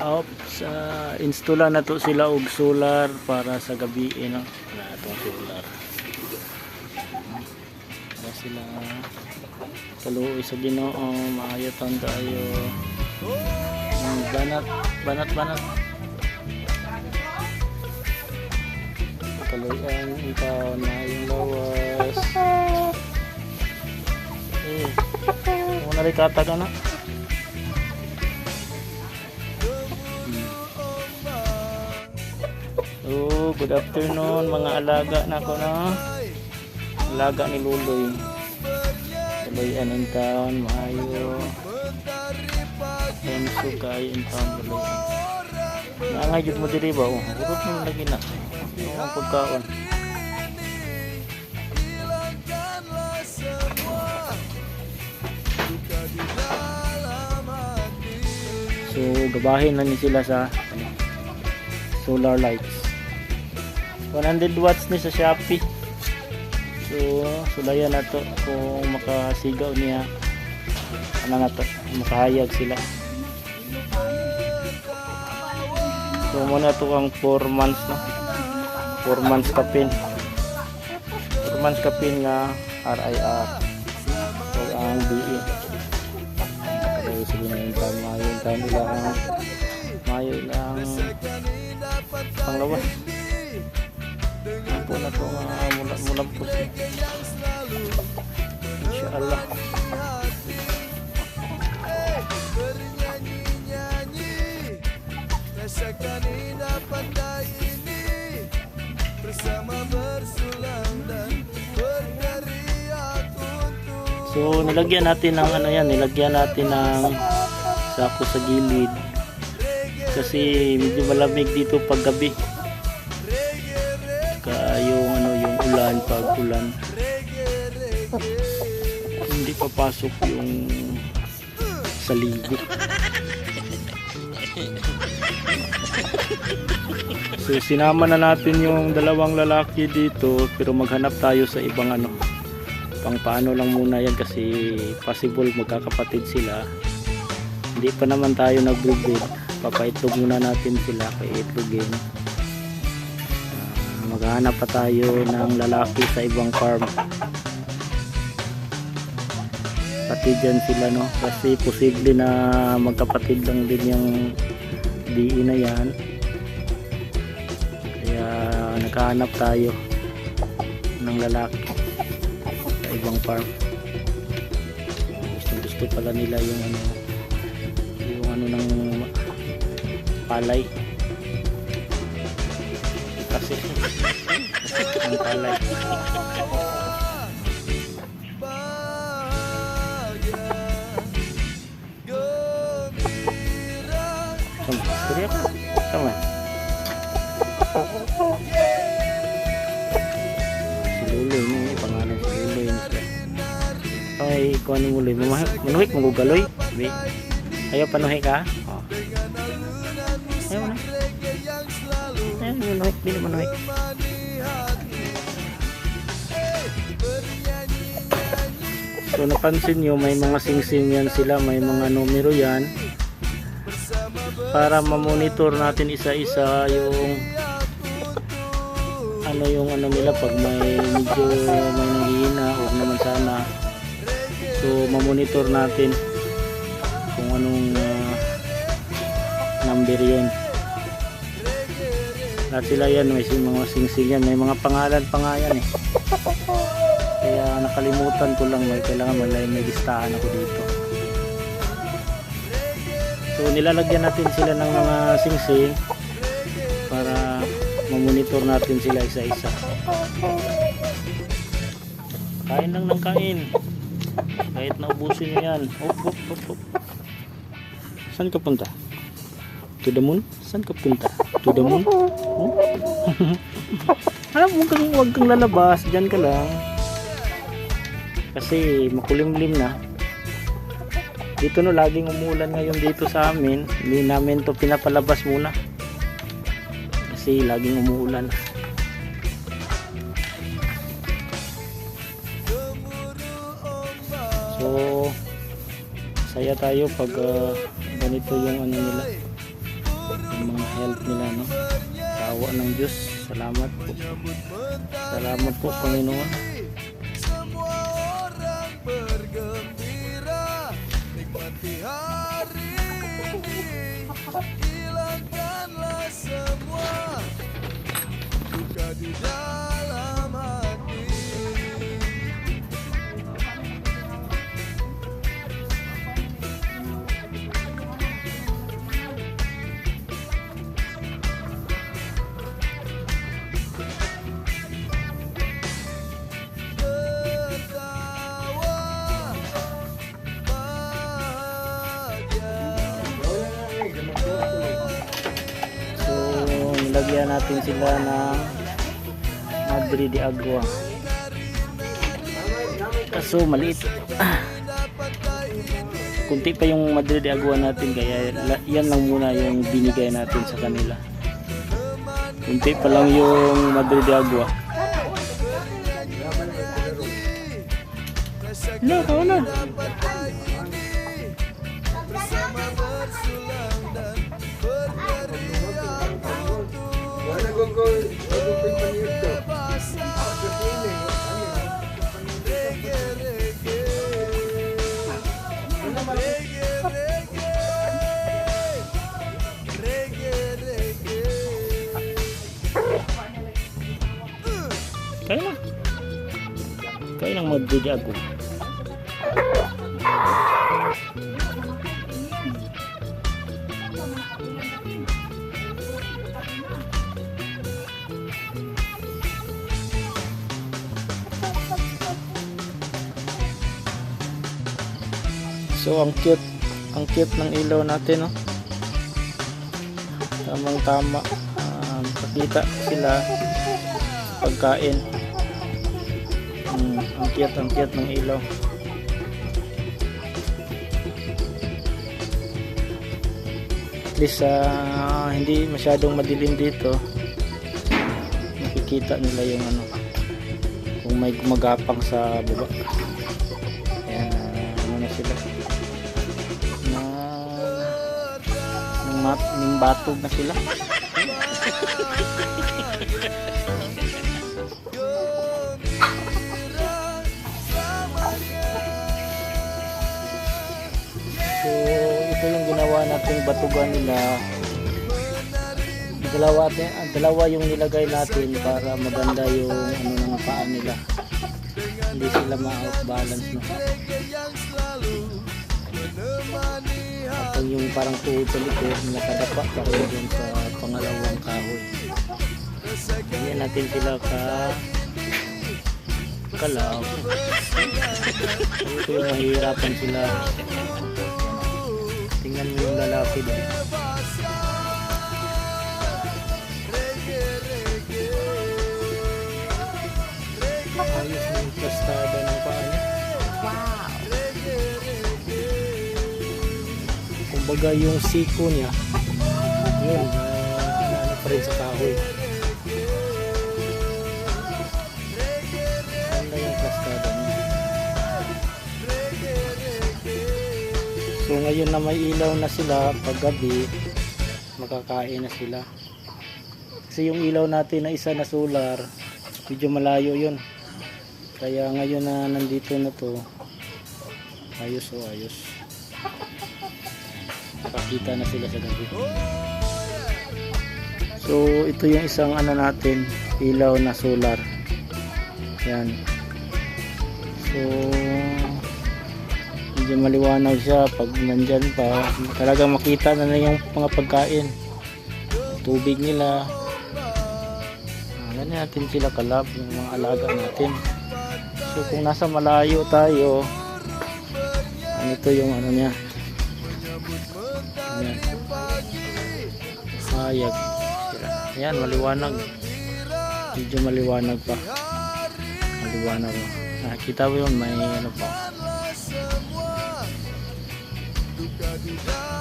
Oops, uh, installa na to sila og solar para sa gabi eh, no. Na itong solar. Para sila kaluoy sa Ginoo, maayo tayo. Banat, banat, banat. Kaluyan, ikaw na yung lawas. Eh, muna rin kata ka na. Oh, good afternoon mga alaga na ko na. Alaga ni Luloy. Luloyan in town, maayo. Penso kayo in town, Luloy. Nangayod mo diri ba? Oh, urot mo lagi na. Ang pagkaon. So, gabahin na ni sila sa solar lights. 100 watts ni sa Shopee. So, sulayan na to kung makasigaw niya. Ano na to, makahayag sila. So, muna to ang 4 months no. 4 months kapin. 4 months kapin nga RIR. So, ang BE. So, sige na yung time, mayo yung time nila ang mayo lang panglawas. So nilagyan natin ng ano yan, nilagyan natin ng sako sa gilid. Kasi medyo malamig dito pag gabi. Ulan. Hindi papasok yung saligo. So sinama na natin yung dalawang lalaki dito pero maghanap tayo sa ibang ano pang paano lang muna yan kasi possible magkakapatid sila hindi pa naman tayo nag-breed papaitlog muna natin sila paitlogin uh, maghanap pa tayo ng lalaki sa ibang farm. Pati dyan sila no? Kasi posible na magkapatid lang din yung DE na yan. Kaya naghahanap tayo ng lalaki sa ibang farm. Gusto gusto pala nila yung ano yung ano ng palay kasi ang palay ako sama si Luloy mo yung pangalan si Luloy ni siya ay ikaw ni Luloy manuhik mo gugaloy Sabi, ayaw panuhi ka manuhik dili manuhik So napansin nyo may mga singsing yan sila, may mga numero yan. Para ma-monitor natin isa-isa yung ano yung ano nila pag may medyo may nanghihina huwag naman sana. So ma-monitor natin kung anong ah, number yun lahat sila yan may mga singsing yan may mga pangalan pa nga yan eh kaya nakalimutan ko lang may kailangan may, may listahan ako dito so nilalagyan natin sila ng mga singsing para mamonitor natin sila isa-isa kain lang ng kain kahit naubusin nyo yan op, op, op, op. saan ka punta? to the moon? saan ka punta? To the moon? Oh? alam mo kang huwag kang lalabas. Dyan ka lang. Kasi makulimlim na. Dito no laging umulan ngayon dito sa amin. Hindi namin to pinapalabas muna. Kasi laging umuulan. So saya tayo pag ah, ganito yung ano nila mga health nila no sa awa ng Diyos salamat po salamat po Panginoon Hilangkanlah semua. Di dalam nilagyan natin sila ng Madre de Agua. Kaso maliit. Kunti pa yung Madre de Agua natin kaya yan lang muna yung binigay natin sa kanila. Kunti pa lang yung Madre de Agua. Na, kau kaya ng Madre de Agua So ang cute, ang cute ng ilaw natin, no. Tamang tama. Um, pakita sila pagkain. Cute, ang cute ng ilaw. At least ah, hindi masyadong madilim dito. Nakikita nila yung ano kung may gumagapang sa baba. Ayan, ano na sila. Na, ng, mat, ng batog na sila. Ginawa nating batugan nila. Dalawa, ah, dalawa yung nilagay natin para maganda yung ano ng paa nila. Hindi sila ma-out balance no. Kapag yung parang tuhod sa likod, nakadapa pa rin dun sa pangalawang kahoy. Hindi natin sila ka kalab. Ito yung mahihirapan sila. Mo yung lalaki doon. Ayos yung plastada ng paa niya. Kumbaga yung siko niya, yun, uh, ano pa rin sa kahoy. So ngayon na may ilaw na sila, pag gabi, makakain na sila. Kasi yung ilaw natin na isa na solar, medyo malayo yun. Kaya ngayon na nandito na to, ayos o ayos. Nakakita na sila sa gabi. So ito yung isang ano natin, ilaw na solar. Yan. So medyo maliwanag siya pag nandyan pa. Talagang makita na na yung mga pagkain. Tubig nila. Ganyan natin sila kalab, yung mga alaga natin. So kung nasa malayo tayo, ano ito yung ano niya. Ayan. Hayag. Ayan, maliwanag. Medyo maliwanag pa. Maliwanag. Nakita mo yun, may ano pa. Happy.